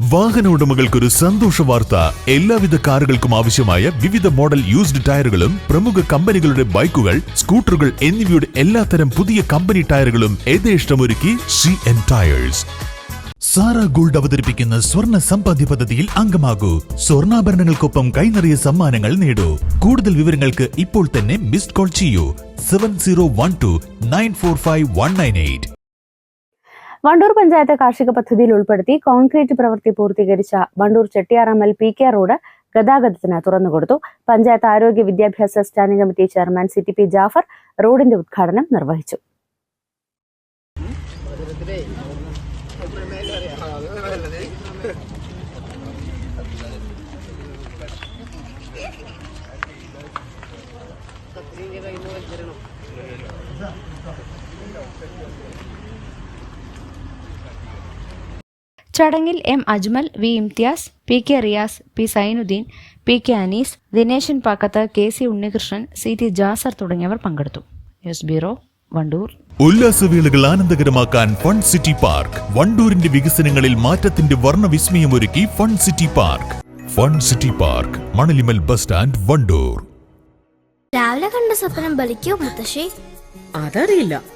വാഹന ഉടമകൾക്കൊരു സന്തോഷ വാർത്ത. എല്ലാവിധ കാറുകൾക്കും ആവശ്യമായ വിവിധ മോഡൽ യൂസ്ഡ് ടയറുകളും പ്രമുഖ കമ്പനികളുടെ ബൈക്കുകൾ സ്കൂട്ടറുകൾ എന്നിവയുടെ എല്ലാത്തരം പുതിയ കമ്പനി ടയറുകളും യഥേഷ്ടമൊരുക്കി C N tyres Sara gold അവതരിപ്പിക്കുന്ന സ്വർണ സമ്പാദ്യ പദ്ധതിയിൽ അംഗമാകൂ. സ്വർണാഭരണങ്ങൾക്കൊപ്പം കൈനിറിയ സമ്മാനങ്ങൾ നേടൂ. കൂടുതൽ വിവരങ്ങൾക്ക് ഇപ്പോൾ തന്നെ മിസ്ഡ് കോൾ ചെയ്യൂ. Seven zero one two nine four five one nine eight. Wandoor panchayat കാർഷിക പദ്ധതിയിൽ ഉൾപ്പെടുത്തി കോൺക്രീറ്റ് പ്രവൃത്തി പൂർത്തീകരിച്ച Wandoor Chettiyarammal P K road ഗതാഗതത്തിന് തുറന്നുകൊടുത്തു പഞ്ചായത്ത് ആരോഗ്യ വിദ്യാഭ്യാസ standing committee chairman C T P Jafar റോഡിന്റെ ഉദ്ഘാടനം നിർവഹിച്ചു. ചടങ്ങിൽ M Ajmal V Imthiyas P K Riyas P Sainudheen P K Anees Dineshan Pakkath K C Unnikrishnan C T Jasar തുടങ്ങിയവർ പങ്കെടുത്തു. News bureau Wandoor. ഉല്ലാസവേളകൾ ആനന്ദകരമാക്കാൻ ഫൺ സിറ്റി പാർക്ക്. വണ്ടൂരിന്റെ വികസനങ്ങളിൽ മാറ്റത്തിന്റെ വർണവിസ്മയമൊരുക്കി fun city park. Fun city park Manalimal bus stand Wandoor. രാവിലെ കണ്ട സ്വപ്നം ബലിക്കോ മുത്തശ്ശി? അതറിയില്ല.